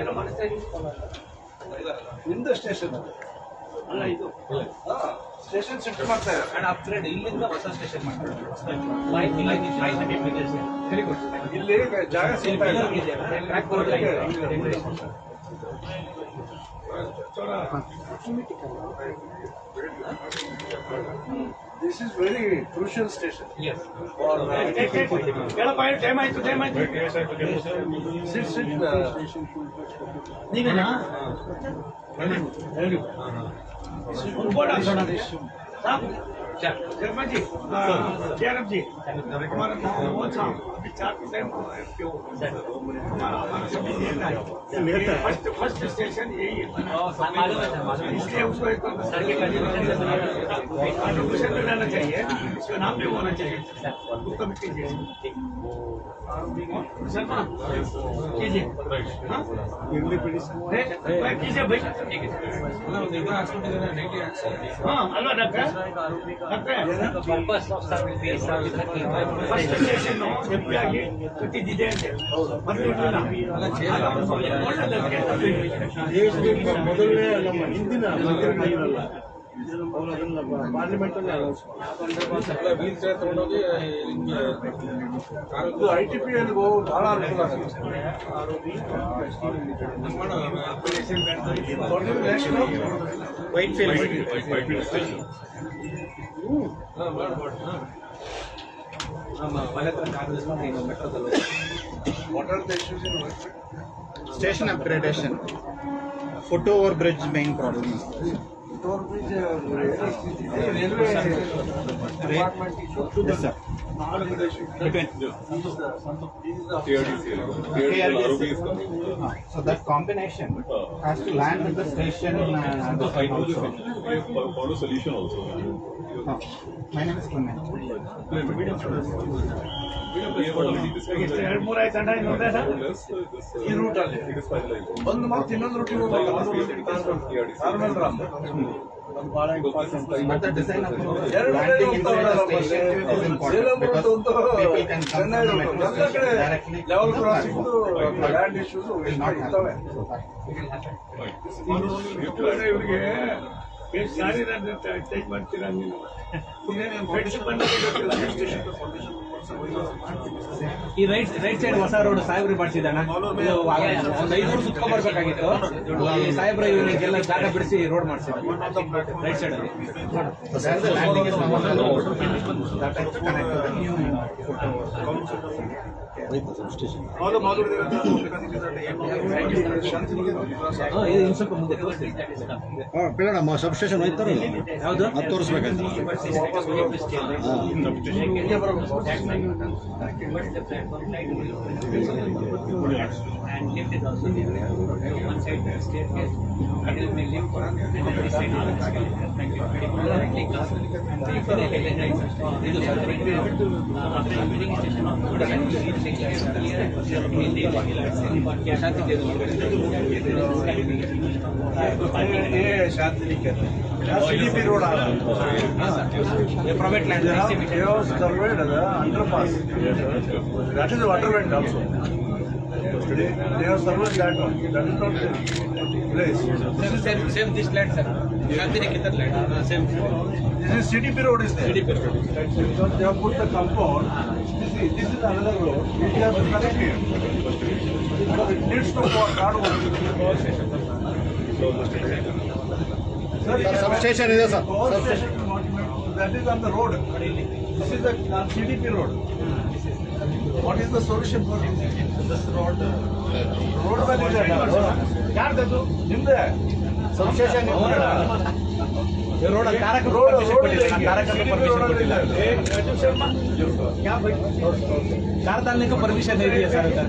ಏನೋ ನಿಮ್ದು ಸ್ಟೇಷನ್ ಅಲ್ಲ ಇದು. ಸ್ಟೇಷನ್ ಶಿಫ್ಟ್ ಮಾಡ್ತಾ ಇದ್ದಾರೆ. ಅಂಡ್ ಅಪ್ಗ್ರೇಡ್ ಇಲ್ಲಿಂದ ಹೊಸ ಸ್ಟೇಷನ್ ಮಾಡ್ತಾರೆ ಇಲ್ಲಿ ಜಾಗ ಸಿಗ್ತಾ ಇಲ್ಲ. This is very crucial station. Yes. For uh, hey, hey, hey. Get up, get up, get up, get up. Sit, sit. Uh, Nigga, na? Uh, Hello. Hello. Uh, uh, uh, uh, uh, uh, uh, Sharma ji Jairam जी हमारा बहुत साहब अभी चार time हमारा हमारा सभी नेता है। फ़र्स्ट फ़र्स्ट स्टेशन यही है। इसलिए उसको एक कंट्रीब्यूशन में रहना चाहिए। इसका नाम भी होना चाहिए। वो कमिटी जैसे शर्मा कीजिए। हाँ? नहीं, कीजिए भाई। हाँ। अल्वा डॉक्टर ಫಸ್ಟ್ ಸ್ಟೇಷನ್ ಎಪ್ಪಿ ಆಗಿ ಕಟ್ಟಿದ್ದಿದೆ ಮೊದಲನೇ ನಮ್ಮ ಹಿಂದಿನ ಮಂತ್ರಿಗಳಿರಲ್ಲ ಪಾರ್ಲಿಮೆಂಟ್ ವೀಲ್ ಚೇರ್ ತಗೊಂಡೋಗಿ ಐ ಟಿ ಪಿ ಎಲ್ಗೂ ಬಹಳ ಅನುಕೂಲ Whitefield What are the issues in Westwood? Station upgradation. Foot over bridge main problem. Foot over bridge department issue. Yes, sir. So that combination has to land at the station. Uh, the follow solution also. -1 match ಇದೆ. Video ಒಂದು ಮತ್ತೆ ಇನ್ನೊಂದು ರೂಟೋ ಕನ್ಸಟ್ರಕ್ಟ್ ಸಾರಿ change ಮಾಡ್ತೀರಾ ನೀವು ಗೊತ್ತಿಲ್ಲ. ಈ right right side ಹೊಸ road ಸಾಹೇಬ್ರಿ ಮಾಡಿಸಿದಣ್ಣ ಒಂದ್ ಐದು ಐನೂರು ಸುತ್ಕೊಂಡ್ ಬರ್ಬೇಕಾಗಿತ್ತು. ಈ ಸಾಹೇಬ್ರ ಇವನಿಗೆಲ್ಲ ಜಾಗ ಬಿಡಿಸಿ ರೋಡ್ ಮಾಡಿಸಿದ ರೈಟ್ ಸೈಡ್ ಅಲ್ಲಿ. ಸಬ್ಸ್ಟೇಷನ್ ಹೋಯ್ತಾರ now on the towards the platform light and lift is also there. So one side the staircase, middle में lift and then this side all perpendicularly cast and the other side is after entering station of the road and reaching here in the light side और क्या शांति के लिए ये शांति नहीं कर रहा है CDP road private land surveyed ಅದ underpass that is water vent also they have surveyed that one that is not place same same this land sir Shantiniketan land same This is CDP road is there. CDP road. Because they have put the compound, this is, this is another road, it has to connect here. Because it needs to go card Sir. Substation ಇದೆ sir that on the road road what is the solution road road road ಕಾರಕ ರೋಡ್ನ ಕಾರಕ sir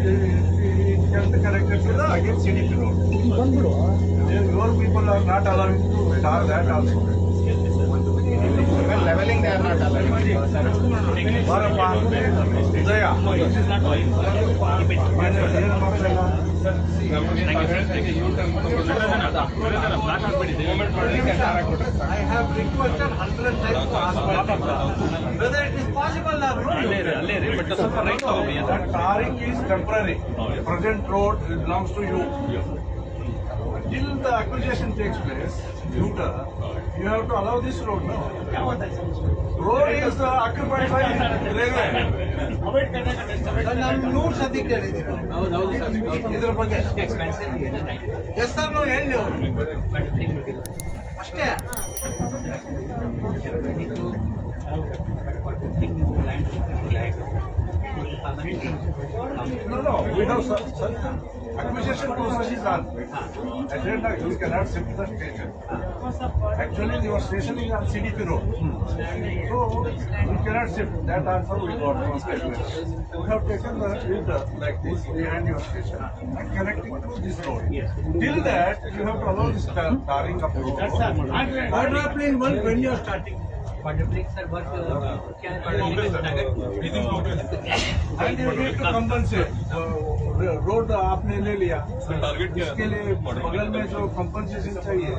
health connected to the against CDP road. Rural people are not allowed to retire that also. Even leveling they are not allowed. Varappa, Jaya. This is not oil. I have requested hundred times to ask whether it is possible or not. That tarring is temporary. Present road belongs to you. Till the acquisition takes place, you have to allow this road no? Road is uh, occupied by railway. ನಾನು ನೂರು ಸತಿ ಕೇಳಿದ್ದೀನಿ ಇದ್ರ ಬಗ್ಗೆ expensive. Yes sir ನಾವು ಹೇಳಿ ಅವ್ರು. ಅಷ್ಟೇ No, no, we have cer- certain acquisition process is on. Agenda, you cannot shift the station. Actually, your station is on CDP road. So, you cannot shift, that answer we got from state. We have taken the filter like this behind your station and connecting to this road. Till that, you have to allow this tar- tarring of road. Quadruple one when you are starting. But the bricks are worth, uh, can, the nugget. And you need to compensate. Road आपने ले लिया। Target इसके लिए बगल में जो compensation चाहिए।